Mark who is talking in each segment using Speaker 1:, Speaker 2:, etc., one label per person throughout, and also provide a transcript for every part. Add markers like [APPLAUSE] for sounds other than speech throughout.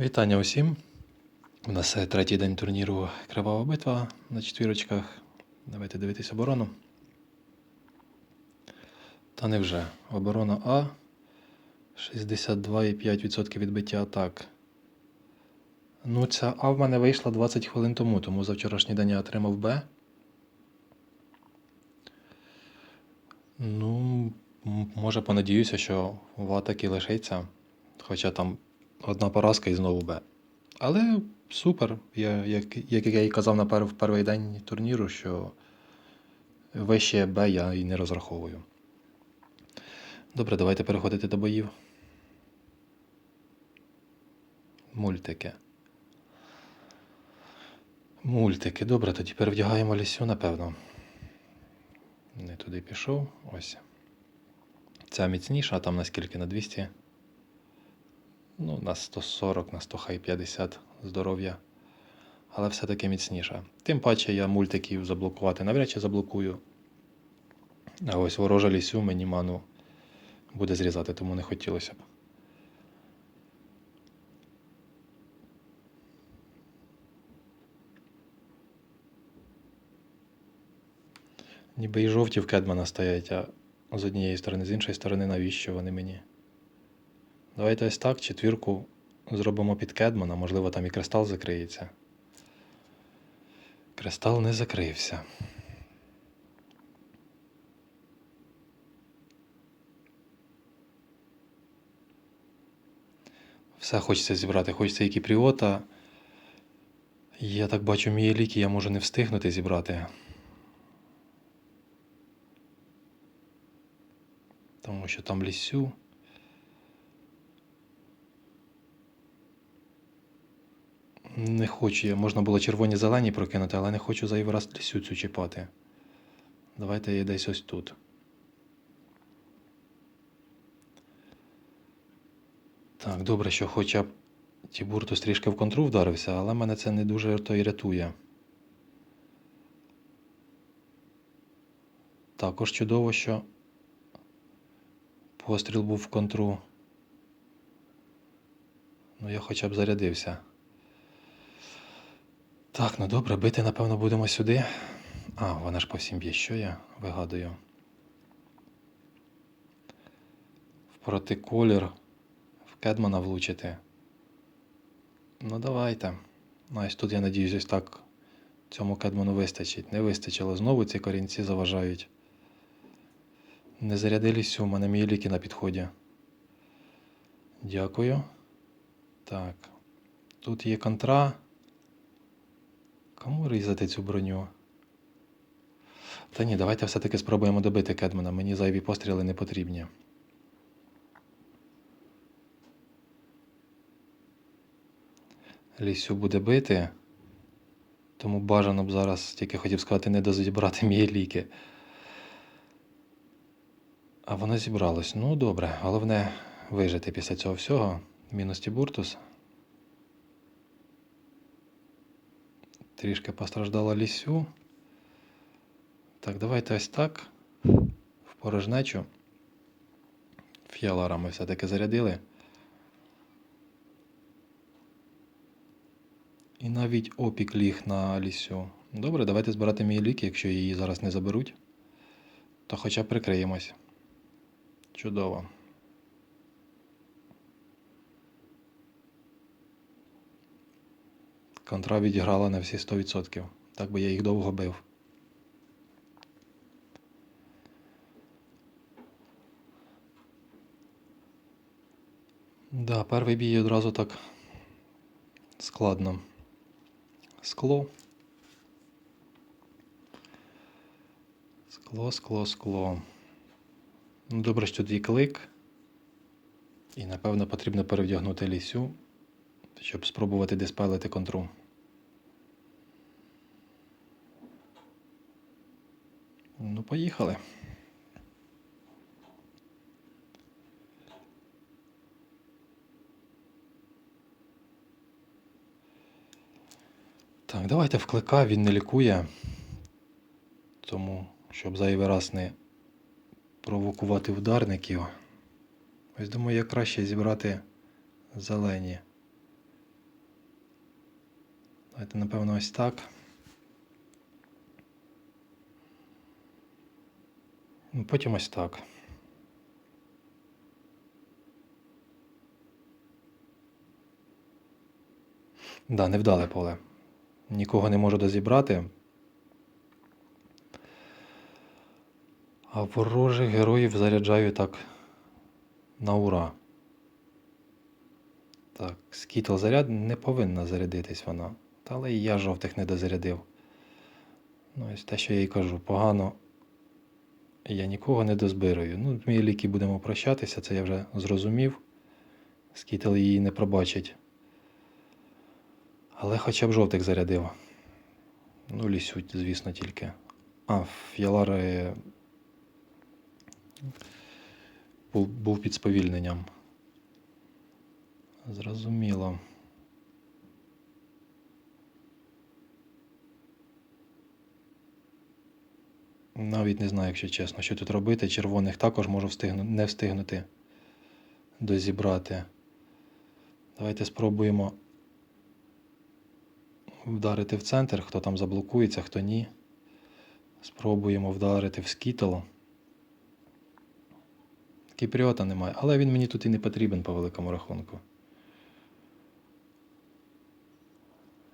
Speaker 1: Вітання усім. У нас е, третій день турніру Кривава битва на четвірочках. Давайте дивитись оборону. Та невже. Оборона А. 62,5% відбиття атак. Ну, ця А в мене вийшла 20 хвилин тому, тому за вчорашній день я отримав Б. Ну, може понадіюся, що в А таки лишиться. Хоча там одна поразка і знову Б. Але супер. Я, як, як я і казав на пер, в перший день турніру, що вище Б я і не розраховую. Добре, давайте переходити до боїв. Мультики. Мультики. Добре, тоді перевдягаємо лісю, напевно. Не туди пішов. Ось. Ця міцніша, а там наскільки на 200. Ну, на 140, на 100 хай 50 здоров'я. Але все-таки міцніша. Тим паче я мультиків заблокувати навряд чи заблокую. А ось ворожа лісю мені ману буде зрізати, тому не хотілося б. Ніби і жовті в Кедмана стоять, а з однієї сторони, з іншої сторони, навіщо вони мені? Давайте ось так, четвірку зробимо під Кедмана, можливо, там і кристал закриється. Кристал не закрився. Все хочеться зібрати. Хочеться і Кіпріота. Я так бачу, мої ліки я можу не встигнути зібрати. Тому що там лісю. Не хочу я. Можна було червоні зелені прокинути, але не хочу зайвий раз лісю цю чіпати. Давайте я десь ось тут. Так, добре, що хоча б Тібуртус трішки в контру вдарився, але мене це не дуже то й рятує. Також чудово, що постріл був в контру. Ну, я хоча б зарядився. Так, ну добре, бити, напевно, будемо сюди. А, вона ж по всім б'є. Що я вигадую? В протиколір в Кедмана влучити. Ну, давайте. Ну, ось тут, я надіюсь, ось так цьому Кедману вистачить. Не вистачило. Знову ці корінці заважають. Не зарядились у мене мої ліки на підході. Дякую. Так. Тут є контра. Кому різати цю броню? Та ні, давайте все-таки спробуємо добити Кедмана. Мені зайві постріли не потрібні. Лісю буде бити. Тому бажано б зараз, тільки хотів сказати, не дозібрати мої ліки. А воно зібралось. Ну, добре. Головне вижити після цього всього. Мінус Тібуртус. Трішки постраждала лісю. Так, давайте ось так. В порожнечу. Фіалара ми все-таки зарядили. І навіть опік ліг на лісю. Добре, давайте збирати мої ліки, якщо її зараз не заберуть, то хоча прикриємось. Чудово. Контра відіграла на всі 100%. Так би я їх довго бив. Да, перший бій одразу так складно. Скло. Скло, скло, скло. Ну, добре, що є клик. І напевно потрібно перевдягнути лісю, щоб спробувати диспелити контру. Ну, поїхали. Так, давайте вклика, він не лікує. Тому, щоб зайвий раз не провокувати ударників. Ось думаю, як краще зібрати зелені. Давайте, напевно, ось так. Ну, Потім ось так. Да, невдале поле. Нікого не можу дозібрати. А ворожих героїв заряджаю так на ура. Так, скітл заряд не повинна зарядитись вона. Але і я жовтих не дозарядив. Ну, ось те, що я їй кажу, погано. Я нікого не дозбираю. Ну, мій ліки будемо прощатися, це я вже зрозумів. Скітл її не пробачить. Але хоча б жовтих зарядив. Ну, лісють, звісно, тільки. А, фіалари був, був під сповільненням. Зрозуміло. Навіть не знаю, якщо чесно, що тут робити. Червоних також можу встигну... не встигнути дозібрати. Давайте спробуємо вдарити в центр, хто там заблокується, хто ні. Спробуємо вдарити в скітл. Кіпріота немає, але він мені тут і не потрібен по великому рахунку.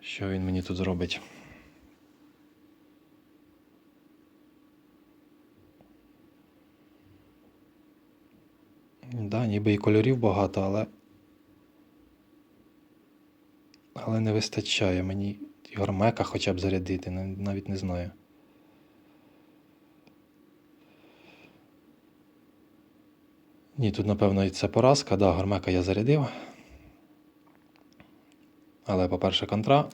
Speaker 1: Що він мені тут зробить? Да, ніби і кольорів багато, але. Але не вистачає мені гармека хоча б зарядити, навіть не знаю. Ні, тут, напевно, і це поразка. Да, гармека я зарядив. Але, по-перше, контра,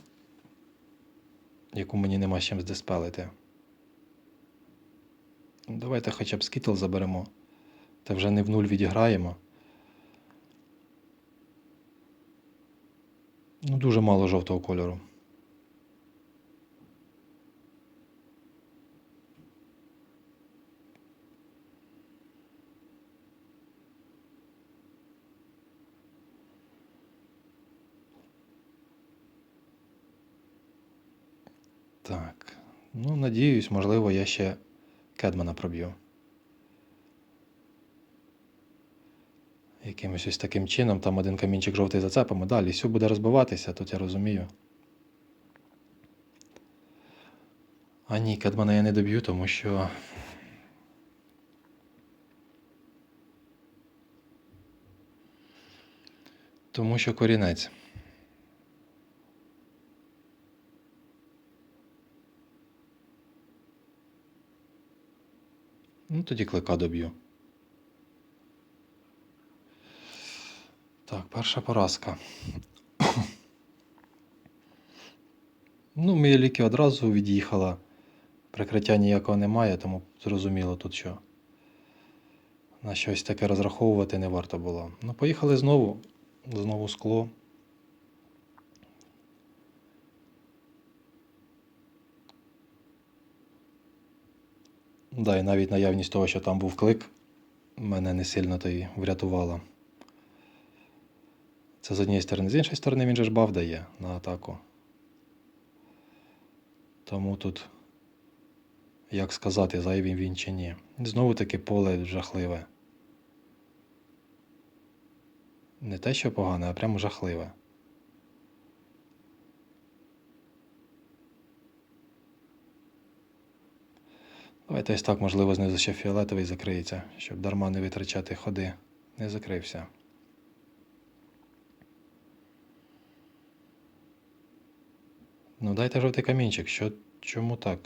Speaker 1: яку мені нема з чим здиспелити. Давайте хоча б скітл заберемо. Та вже не в нуль відіграємо. Ну, дуже мало жовтого кольору. Так. Ну, надіюсь, можливо, я ще Кедмана проб'ю. Якимось ось таким чином, там один камінчик жовтий зацепимо. Далі все буде розбиватися, тут я розумію. А ні, Кедмана я не доб'ю, тому що. Тому що корінець. Ну, тоді клика доб'ю. Так, перша поразка. [COUGHS] ну, моя ліки одразу від'їхала. Прикриття ніякого немає, тому зрозуміло тут що. На щось таке розраховувати не варто було. Ну, поїхали знову. Знову скло. Да, і навіть наявність того, що там був клик, мене не сильно то й врятувала. Це з однієї сторони. З іншої сторони, він же ж баф дає на атаку. Тому тут, як сказати, зайвий він чи ні. Знову таки поле жахливе. Не те, що погане, а прямо жахливе. Давайте ось так, можливо, знизу ще фіолетовий закриється, щоб дарма не витрачати ходи. Не закрився. Ну, дайте жовтий камінчик. Що, чому так?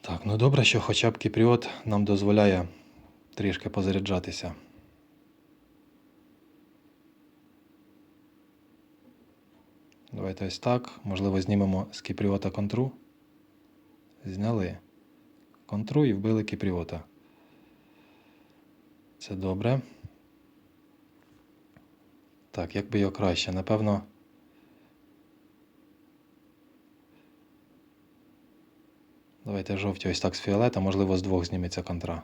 Speaker 1: Так, ну добре, що хоча б кіпріот нам дозволяє трішки позаряджатися. Давайте ось так. Можливо, знімемо з кіпріота контру. Зняли контру і вбили кіпріота. Це добре. Так, як би його краще? Напевно. Давайте жовті ось так з фіолета, можливо, з двох зніметься контра.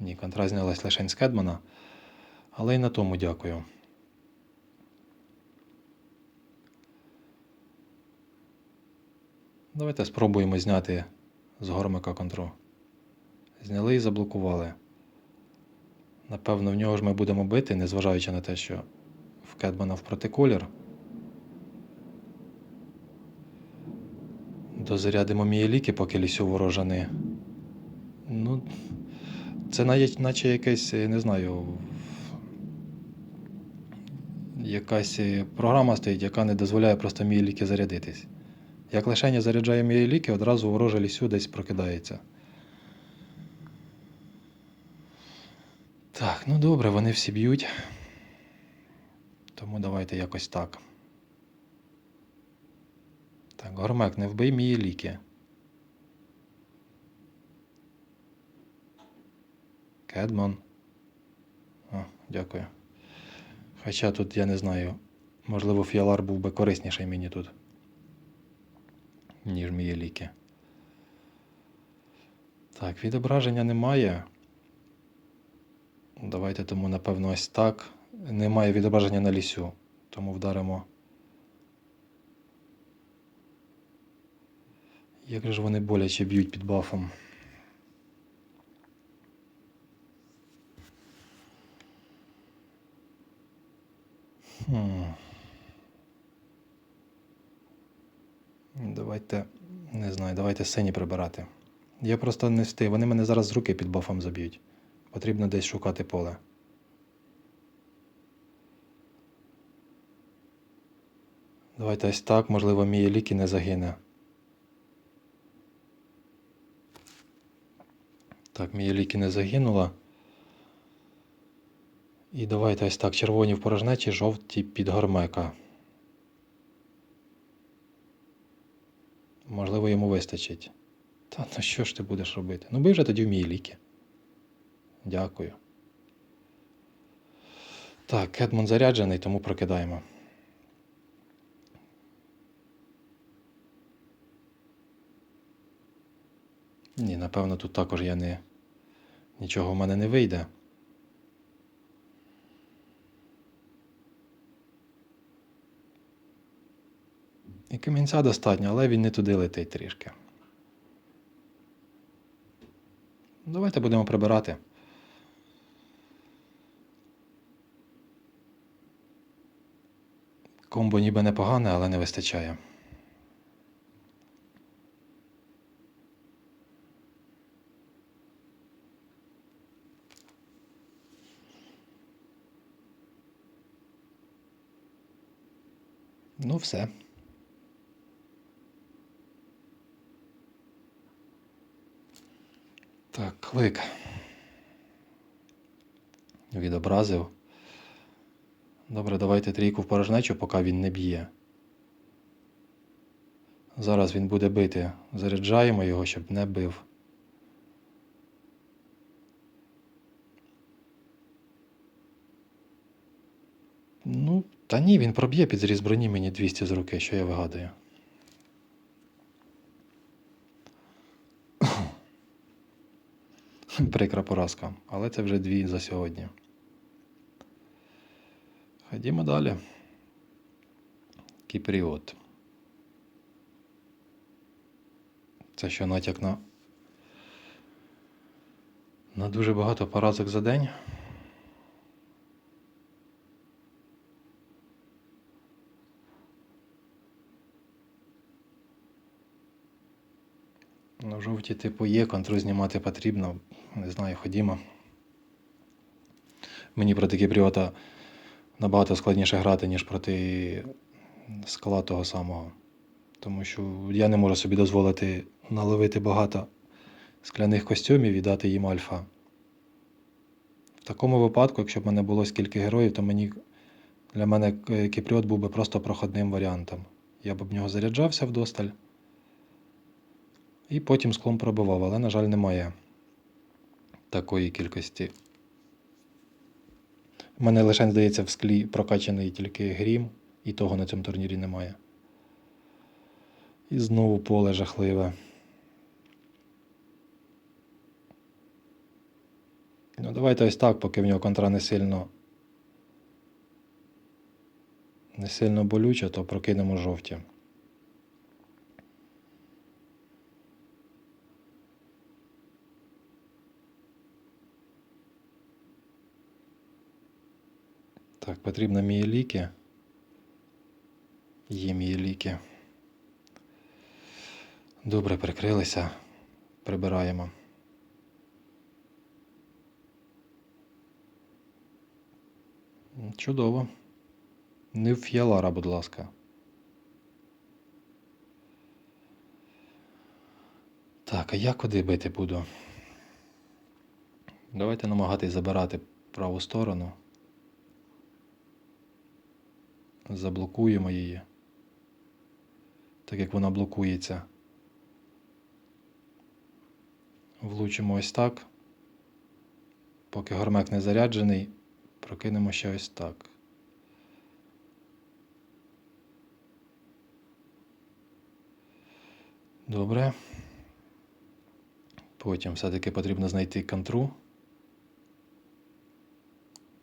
Speaker 1: Ні, контра знялась лише з Кедмана. Але й на тому дякую. Давайте спробуємо зняти з гормика контру. Зняли і заблокували. Напевно, в нього ж ми будемо бити, незважаючи на те, що в Кедмана в протиколір. Дозарядимо мієліки, поки лісю ворожани. Ну, це навіть наче якесь, не знаю, якась е, програма стоїть, яка не дозволяє просто мієліки зарядитись. Як лишення заряджає мієліки, одразу вороже лісю десь прокидається. Так, ну добре, вони всі б'ють. Тому давайте якось так. Так, Гормек, не вбий мої ліки. Кедмон. О, дякую. Хоча тут я не знаю. Можливо, фіалар був би корисніший мені тут, ніж мої ліки. Так, відображення немає. Давайте тому, напевно, ось так. Немає відображення на лісю. Тому вдаримо. Як же ж вони боляче б'ють під бафом? Хм. Давайте, не знаю, давайте сині прибирати. Я просто не встиг. Вони мене зараз з руки під бафом заб'ють. Потрібно десь шукати поле. Давайте ось так, можливо, мій ліки не загине. Так, мій ліки не загинула. І давайте ось так, червоні в порожнечі, жовті під гормека. Можливо, йому вистачить. Та ну що ж ти будеш робити? Ну бий вже тоді в мій ліки. Дякую. Так, Кедмон заряджений, тому прокидаємо. Ні, напевно, тут також я не. Нічого в мене не вийде. І камінця достатньо, але він не туди летить трішки. Давайте будемо прибирати. Комбо ніби непогане, але не вистачає. Ну, все. Так, клик. Відобразив. Добре, давайте трійку в порожнечу, поки він не б'є. Зараз він буде бити. Заряджаємо його, щоб не бив. Ну, та ні, він проб'є під зріз броні мені 200 з руки, що я вигадую. [LAUGHS] Прикра поразка, але це вже дві за сьогодні. Ходімо далі. Кіпріот. Це що натяк на. На дуже багато поразок за день. Ну, жовті типу є, контру знімати потрібно. Не знаю, ходімо. Мені проти Кіпріота набагато складніше грати, ніж проти скала того самого. Тому що я не можу собі дозволити наловити багато скляних костюмів і дати їм альфа. В такому випадку, якщо б мене було скільки героїв, то мені для мене е, Кіпріот був би просто проходним варіантом. Я б в нього заряджався вдосталь. І потім склом пробивав, але, на жаль, немає такої кількості. У мене лише, здається, в склі прокачаний тільки грім, і того на цьому турнірі немає. І знову поле жахливе. Ну, Давайте ось так, поки в нього контра не сильно не сильно болюча, то прокинемо жовті. Так, потрібно мої ліки. Є мої. Добре, прикрилися. Прибираємо. Чудово. Не в фіалара, будь ласка. Так, а я куди бити буду? Давайте намагатись забирати праву сторону. Заблокуємо її. Так як вона блокується. Влучимо ось так. Поки гормек не заряджений, прокинемо ще ось так. Добре. Потім все-таки потрібно знайти контру.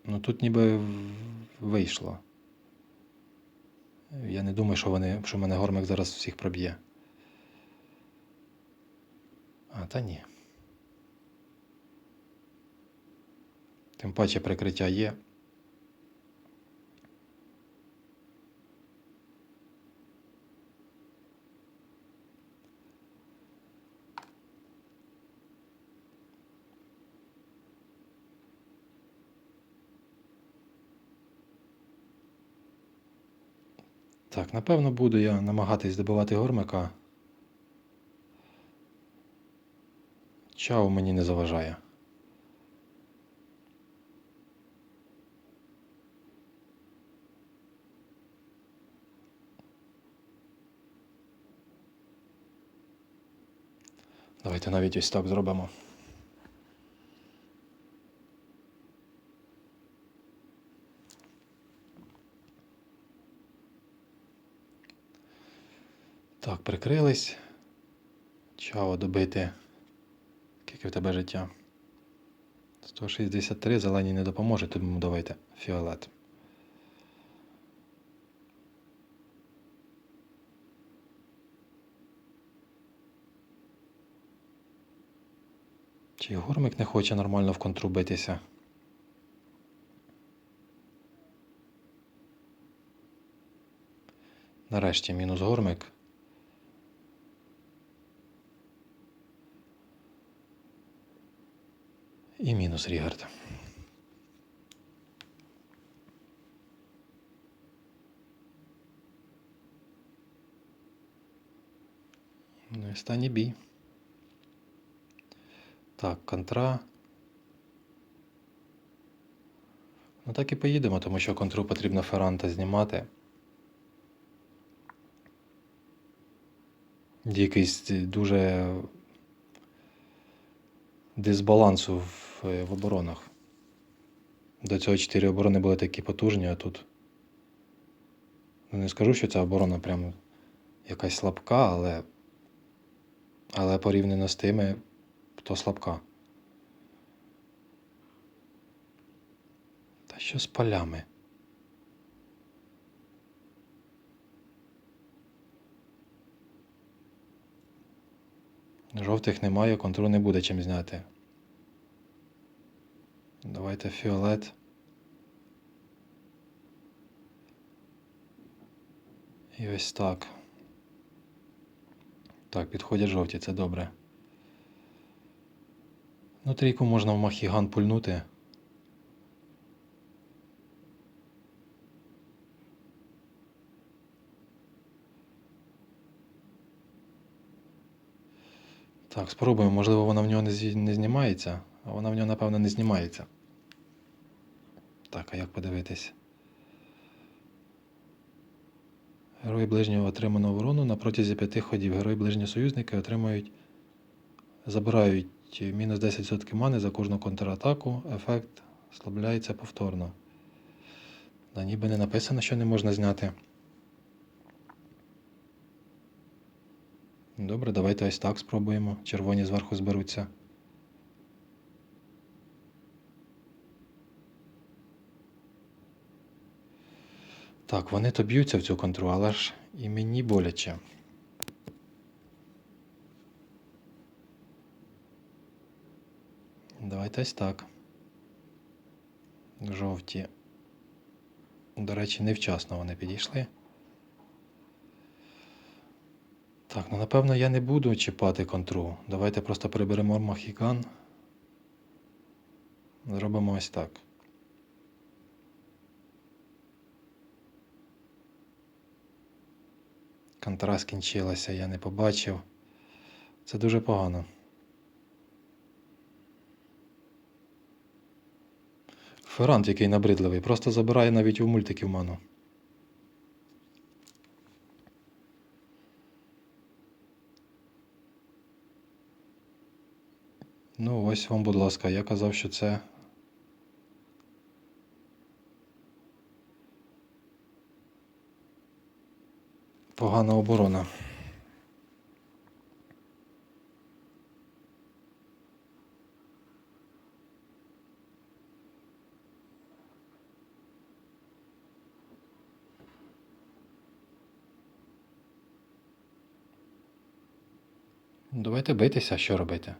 Speaker 1: Ну тут ніби вийшло. Я не думаю, що вони, що мене гормик зараз всіх проб'є. А, та ні. Тим паче прикриття є. Так, напевно, буду я намагатись добивати гормика. Чао мені не заважає. Давайте навіть ось так зробимо. Так, прикрились. Чао добити. Скільки в тебе життя? 163, зелені не допоможе, тому давайте фіолет. Чи гормик не хоче нормально в контру битися? Нарешті мінус гормик. І мінус Рігард. Ну і останній бій. Так, контра. Ну так і поїдемо, тому що контру потрібно Ферранта знімати. Якийсь дуже дисбалансу в, в оборонах. До цього чотири оборони були такі потужні, а тут. Ну, не скажу, що ця оборона прям якась слабка, але. Але порівняно з тими, то слабка. Та що з полями? Жовтих немає, контру не буде чим зняти. Давайте фіолет. І ось так. Так, підходять жовті, це добре. Ну, трійку можна в махіган пульнути. Так, спробуємо. Можливо, вона в нього не, знімається, а вона в нього, напевно, не знімається. Так, а як подивитись? Герої ближнього отримано ворону на протязі п'яти ходів. Герої ближні союзники отримують. Забирають мінус 10% мани за кожну контратаку. Ефект слабляється повторно. Да, ніби не написано, що не можна зняти. Добре, давайте ось так спробуємо. Червоні зверху зберуться. Так, вони то б'ються в цю контру, але ж і мені боляче. Давайте ось так. Жовті. До речі, невчасно вони підійшли. Так, ну напевно я не буду чіпати контру. Давайте просто приберемо махікан. Зробимо ось так. Контра скінчилася, я не побачив. Це дуже погано. Ферант, який набридливий, просто забирає навіть у мультиків ману. Ну, ось вам, будь ласка, я казав, що це. Погана оборона. Давайте битися, що робити?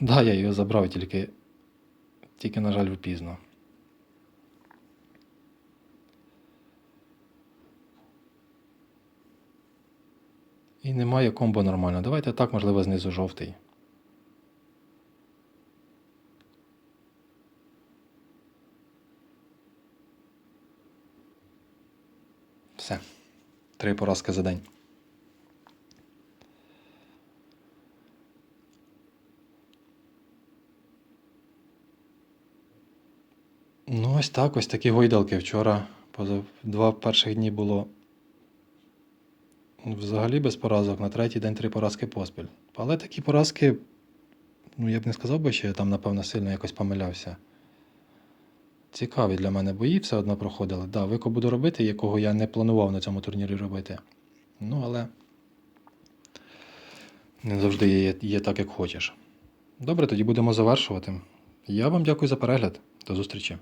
Speaker 1: Да, я його забрав, тільки, тільки, на жаль, пізно. І немає комбо нормально. Давайте так, можливо, знизу жовтий. Все. Три поразки за день. Ну, ось так, ось такі гойдалки. Вчора два перших дні було взагалі без поразок, на третій день три поразки поспіль. Але такі поразки, ну я б не сказав би, що я там, напевно, сильно якось помилявся. Цікаві для мене бої все одно проходили. Да, вико буду робити, якого я не планував на цьому турнірі робити. Ну, але не завжди є, є так, як хочеш. Добре, тоді будемо завершувати. Я вам дякую за перегляд. До зустрічі.